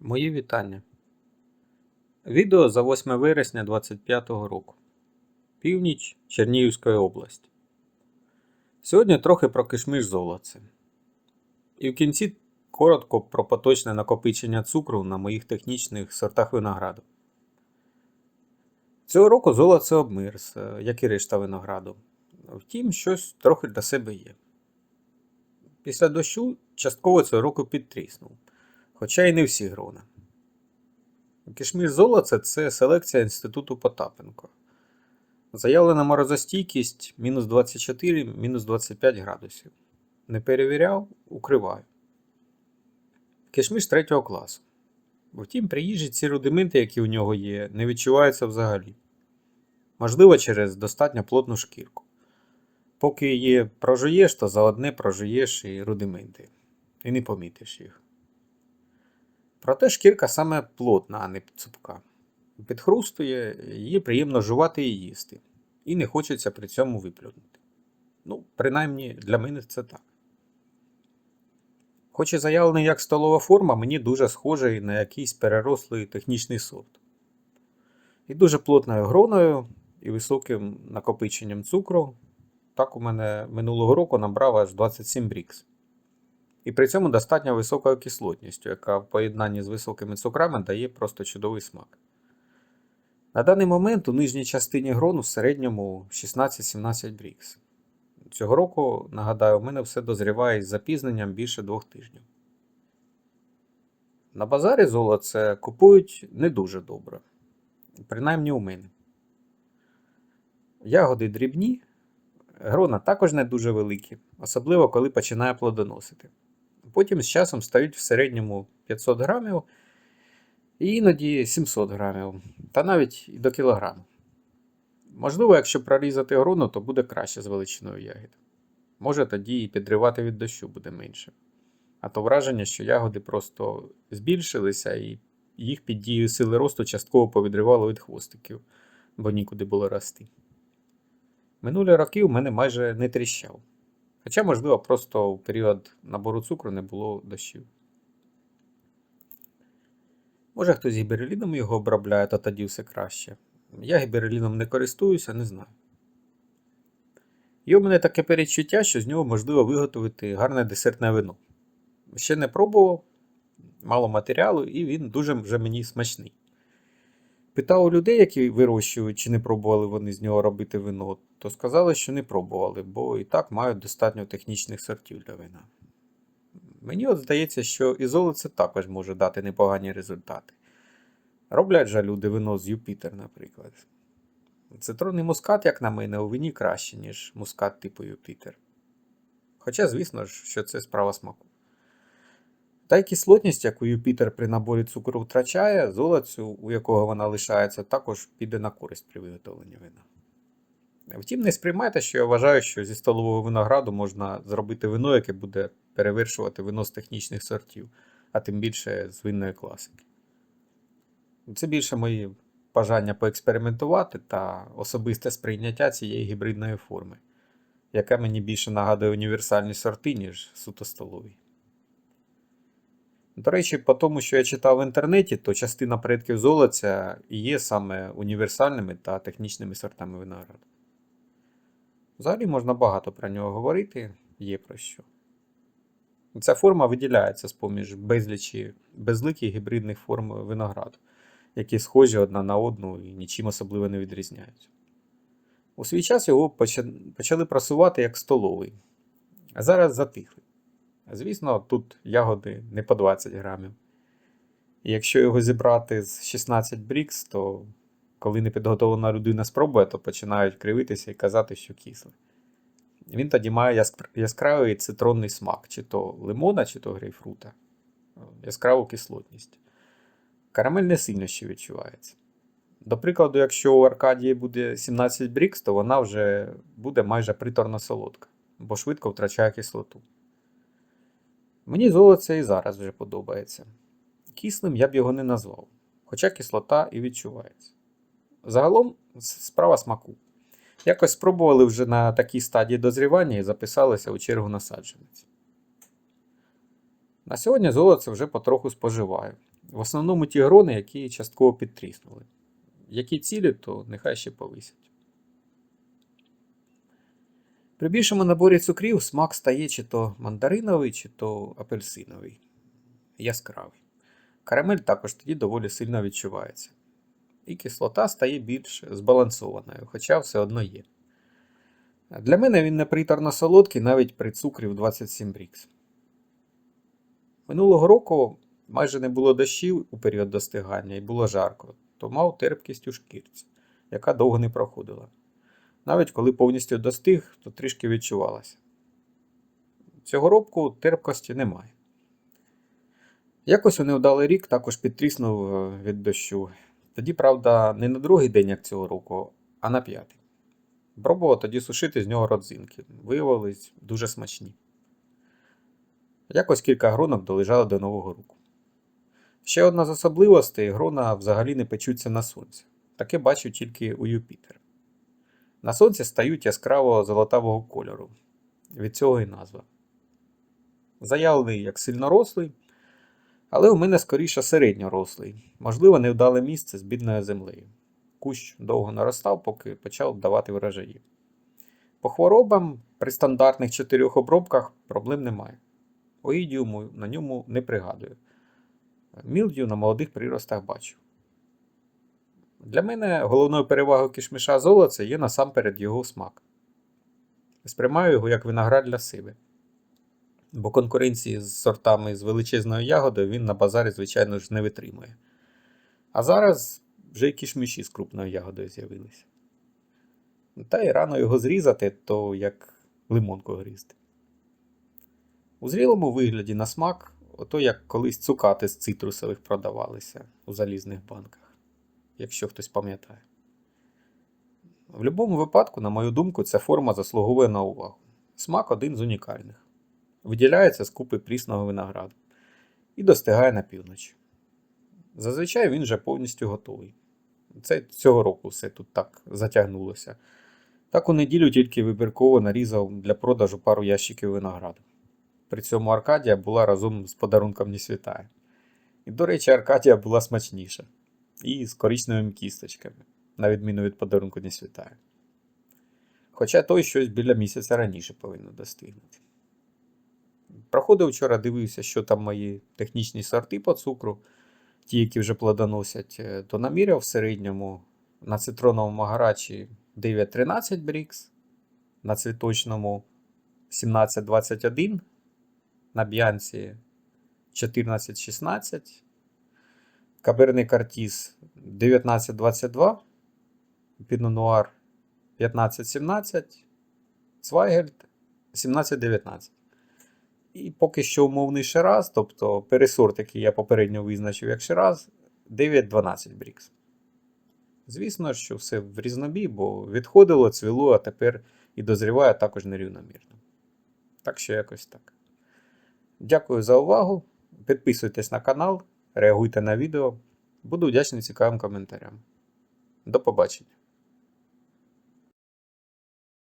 Мої вітання. Відео за 8 вересня 2025 року. Північ Чернігівської області. Сьогодні трохи про кишмиш золоце. І в кінці коротко про поточне накопичення цукру на моїх технічних сортах винограду. Цього року золоце обмирз, е, як і решта винограду. Втім, щось трохи для себе є. Після дощу частково цього року підтріснув, хоча й не всі грона. Кишміш золоце це селекція Інституту Потапенко. Заявлена морозостійкість мінус 24, мінус 25 градусів. Не перевіряв, укриваю. Кишміш третього класу. Втім, при ці рудименти, які у нього є, не відчуваються взагалі. Можливо, через достатньо плотну шкірку. Поки її прожуєш, то за одне прожуєш і рудименти, і не помітиш їх. Проте шкірка саме плотна, а не цупка. Підхрустує, її приємно жувати і їсти, і не хочеться при цьому виплюнути. Ну, принаймні для мене це так. Хоч і заявлений як столова форма, мені дуже схожий на якийсь перерослий технічний сорт. І дуже плотною гроною і високим накопиченням цукру. Так у мене минулого року набрав аж 27 брікс. І при цьому достатньо високою кислотністю, яка в поєднанні з високими цукрами дає просто чудовий смак. На даний момент у нижній частині грону в середньому 16-17 брікс. Цього року, нагадаю, у мене все дозріває з запізненням більше двох тижнів. На базарі золоце купують не дуже добре, принаймні у мене. Ягоди дрібні, грона також не дуже великі, особливо коли починає плодоносити. Потім з часом стають в середньому 500 грамів і іноді 700 грамів, та навіть і до кілограму. Можливо, якщо прорізати грону, то буде краще з величиною ягід. Може тоді і підривати від дощу буде менше. А то враження, що ягоди просто збільшилися і їх під дією сили росту частково повідривало від хвостиків, бо нікуди було рости. Минулі роки у мене майже не тріщав. Хоча, можливо, просто в період набору цукру не було дощів. Може хтось гібереліном його обробляє, то тоді все краще. Я гібереліном не користуюся, не знаю. І у мене таке перечуття, що з нього можливо виготовити гарне десертне вино. Ще не пробував, мало матеріалу, і він дуже вже мені смачний. Питав у людей, які вирощують, чи не пробували вони з нього робити вино, то сказали, що не пробували, бо і так мають достатньо технічних сортів для вина. Мені от здається, що і золоце також може дати непогані результати. Роблять же люди вино з Юпітер, наприклад. Цитронний мускат, як на мене, у вині краще, ніж мускат типу Юпітер. Хоча, звісно ж, що це справа смаку. Та й кислотність, яку Юпітер при наборі цукру втрачає, золоцю, у якого вона лишається, також піде на користь при виготовленні вина. Втім, не сприймайте, що я вважаю, що зі столового винограду можна зробити вино, яке буде перевершувати вино з технічних сортів, а тим більше з винної класики. Це більше мої бажання поекспериментувати та особисте сприйняття цієї гібридної форми, яка мені більше нагадує універсальні сорти, ніж суто столові. До речі, по тому, що я читав в інтернеті, то частина предків золоця є саме універсальними та технічними сортами винограду. Взагалі можна багато про нього говорити, є про що. Ця форма виділяється з поміж безлічі безликих гібридних форм винограду, які схожі одна на одну і нічим особливо не відрізняються. У свій час його почали просувати як столовий, а зараз затихли. Звісно, тут ягоди не по 20 грамів. І якщо його зібрати з 16 брікс, то коли непідготовлена людина спробує, то починають кривитися і казати, що кисле. Він тоді має яскравий цитронний смак, чи то лимона, чи то грейпфрута, яскраву кислотність. Карамель не сильно ще відчувається. До прикладу, якщо у Аркадії буде 17 брікс, то вона вже буде майже приторно солодка, бо швидко втрачає кислоту. Мені золоце і зараз вже подобається. Кислим я б його не назвав, хоча кислота і відчувається. Загалом справа смаку. Якось спробували вже на такій стадії дозрівання і записалися у чергу насадженець. На сьогодні золоце вже потроху споживаю. В основному ті грони, які частково підтріснули. Які цілі, то нехай ще повисять. При більшому наборі цукрів смак стає чи то мандариновий, чи то апельсиновий. Яскравий. Карамель також тоді доволі сильно відчувається. І кислота стає більш збалансованою, хоча все одно є. Для мене він не приторно солодкий навіть при цукрі в 27 брікс. Минулого року майже не було дощів у період достигання і було жарко, то мав терпкість у шкірці, яка довго не проходила. Навіть коли повністю достиг, то трішки відчувалася. Цього року терпкості немає. Якось у невдалий рік також підтріснув е, від дощу. Тоді, правда, не на другий день, як цього року, а на п'ятий. Пробував тоді сушити з нього родзинки. Виявились дуже смачні. Якось кілька гронок долежали до Нового року. Ще одна з особливостей грона взагалі не печуться на сонці. Таке бачу тільки у Юпітер. На сонці стають яскраво золотавого кольору. Від цього і назва. Заявлений як сильнорослий, але у мене скоріше середньорослий, можливо, невдале місце з бідною землею. Кущ довго наростав, поки почав давати врожаї. По хворобам при стандартних чотирьох обробках проблем немає. Оїдіуму на ньому не пригадую. Мілдю на молодих приростах бачу. Для мене головною перевагою кишмиша золоця є насамперед його смак. Сприймаю його як виноград для себе. Бо конкуренції з сортами з величезною ягодою він на базарі, звичайно ж, не витримує. А зараз вже й кішмиші з крупною ягодою з'явилися. Та й рано його зрізати, то як лимонку гризти. У зрілому вигляді на смак, ото як колись цукати з цитрусових продавалися у залізних банках, якщо хтось пам'ятає. В будь-якому випадку, на мою думку, ця форма заслуговує на увагу. Смак один з унікальних. Виділяється з купи прісного винограду і достигає на півночі. Зазвичай він вже повністю готовий. Це цього року все тут так затягнулося. Так у неділю тільки вибірково нарізав для продажу пару ящиків винограду. При цьому Аркадія була разом з подарунком не світає. І, до речі, Аркадія була смачніша. І з коричневими кісточками, на відміну від подарунку не світає. Хоча той щось біля місяця раніше повинен достигнути. Проходив вчора, дивився, що там мої технічні сорти по цукру, ті, які вже плодоносять, е, то наміряв в середньому на цитроновому магарачі 9-13 брікс, на цвіточному 17-21, на б'янці 14-16, каберний картіз 19-22, пінонуар 15-17, Цвайгельд 17-19. І поки що умовний Шираз, тобто пересорт, який я попередньо визначив як Шираз, 9-12 брікс. Звісно, що все в різнобій, бо відходило, цвіло, а тепер і дозріває також нерівномірно. Так що якось так. Дякую за увагу. Підписуйтесь на канал, реагуйте на відео. Буду вдячний цікавим коментарям. До побачення.